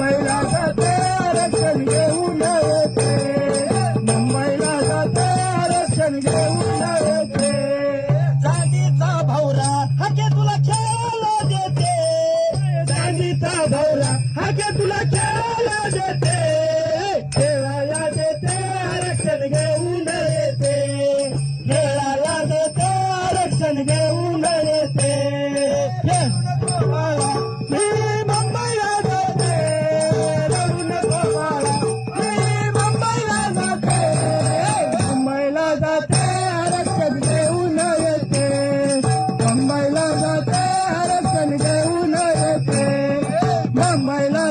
मुंबईला जाते आरक्षण घेऊन येते. मुंबईला जाते आरक्षण घेऊन येते. चांदीचा भावरा तुला खेळायला देते. चांदीचा भावरा हाके तुला खेळायला देते. खेळायला देते आरक्षण घेऊन येते. खेळायला देते आरक्षण घेऊन येते.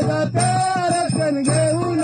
जाते आरक्षण घेऊन